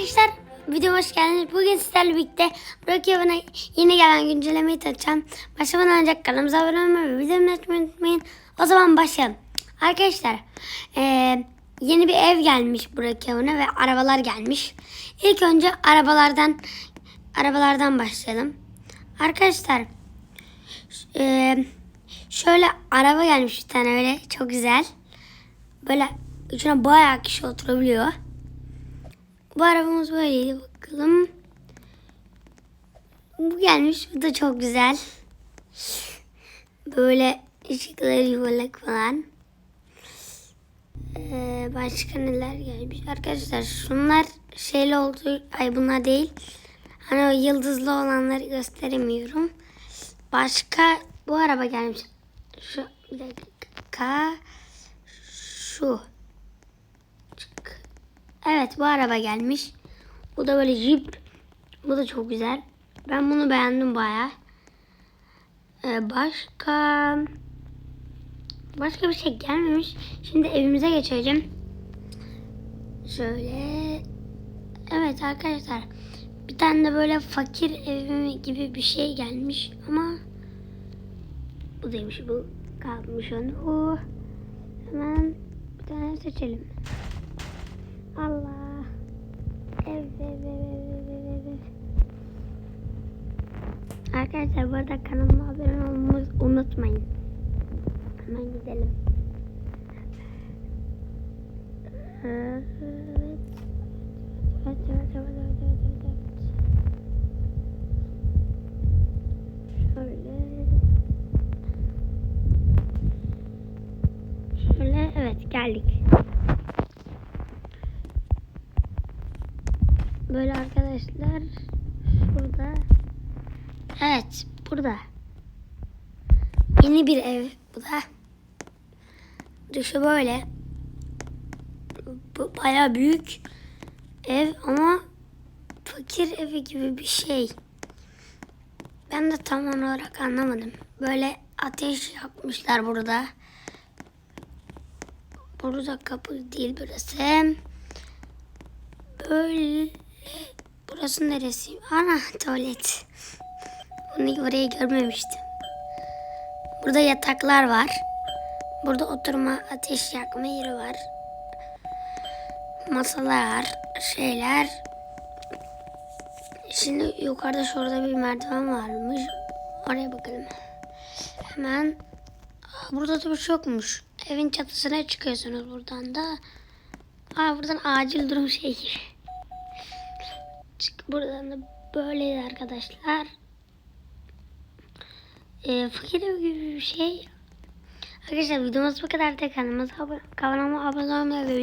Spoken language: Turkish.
arkadaşlar, videoma hoş geldiniz. Bugün sizlerle birlikte Burak Yavan'a yeni gelen güncellemeyi tanıtacağım. Başlamadan önce kanalımıza abone olmayı ve videomu açmayı unutmayın. O zaman başlayalım. Arkadaşlar, eee, yeni bir ev gelmiş Burak Yavan'a ve arabalar gelmiş. İlk önce arabalardan arabalardan başlayalım. Arkadaşlar, eee, şöyle araba gelmiş bir tane öyle çok güzel. Böyle içine bayağı kişi oturabiliyor. Bu arabamız böyleydi bakalım. Bu gelmiş. Bu da çok güzel. Böyle ışıkları yuvarlak falan. Ee, başka neler gelmiş? Arkadaşlar şunlar şeyli oldu. Ay bunlar değil. Hani o yıldızlı olanları gösteremiyorum. Başka bu araba gelmiş. Şu bir dakika. Şu. Evet bu araba gelmiş. Bu da böyle jip. Bu da çok güzel. Ben bunu beğendim baya. Ee, başka başka bir şey gelmemiş. Şimdi evimize geçeceğim. Şöyle. Evet arkadaşlar. Bir tane de böyle fakir evimi gibi bir şey gelmiş ama bu değilmiş bu kalmış onu. Hemen bir tane seçelim. Allah. Ev, ev, ev, ev, ev, ev, ev. Arkadaşlar bu arada kanalıma abone olmayı unutmayın. Hemen gidelim. Evet. Evet, evet, evet, evet, evet, evet, evet. Şöyle. Şöyle evet geldik. Böyle arkadaşlar burada. Evet burada. Yeni bir ev bu da. Dışı böyle. Bu baya büyük ev ama fakir evi gibi bir şey. Ben de tam olarak anlamadım. Böyle ateş yakmışlar burada. Burada kapı değil burası. Böyle burası neresi? Ana tuvalet. Bunu burayı görmemiştim. Burada yataklar var. Burada oturma, ateş yakma yeri var. Masalar, şeyler. Şimdi yukarıda şurada bir merdiven varmış. Oraya bakalım. Hemen Aa, burada da bir şey yokmuş. Evin çatısına çıkıyorsunuz buradan da. Aa, buradan acil durum şey gibi. Çık buradan da böyleydi arkadaşlar. Ee, fakir ev gibi bir şey. Arkadaşlar videomuz bu kadar. Kanalıma abone olmayı ve